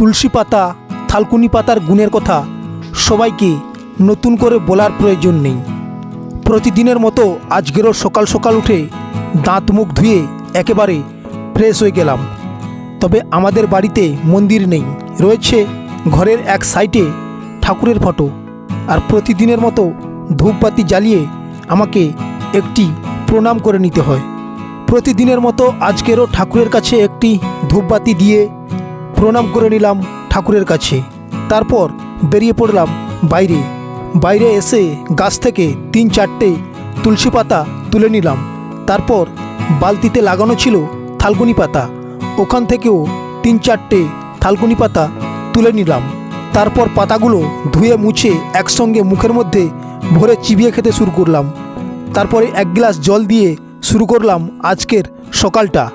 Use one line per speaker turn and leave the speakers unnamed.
তুলসী পাতা, থালকুনি পাতার গুণের কথা সবাইকে নতুন করে বলার প্রয়োজন নেই। প্রতিদিনের মতো আজকেরও সকাল সকাল উঠে দাঁত মুখ ধুয়ে একেবারে ফ্রেশ হয়ে গেলাম। তবে আমাদের বাড়িতে মন্দির নেই, রয়েছে ঘরের এক সাইটে ঠাকুরের ফটো। আর প্রতিদিনের মতো ধূপবাতি জ্বালিয়ে আমাকে একটি প্রণাম করে নিতে হয়। প্রতিদিনের মতো আজকেরও ঠাকুরের কাছে একটি ধূপবাতি দিয়ে প্রণাম করে নিলাম ঠাকুরের কাছে। তারপর বেরিয়ে পড়লাম বাইরে। বাইরে এসে গাছ থেকে তিন চারটে তুলসী পাতা তুলে নিলাম। তারপর বালতিতে লাগানো ছিল থালকুনি পাতা। ওখান থেকেও তিন চারটে থালকুনি পাতা তুলে নিলাম। তারপর পাতাগুলো ধুয়ে মুছে একসঙ্গে মুখের মধ্যে ভরে চিবিয়ে খেতে শুরু করলাম। তারপরে এক গ্লাস জল দিয়ে শুরু করলাম আজকের সকালটা।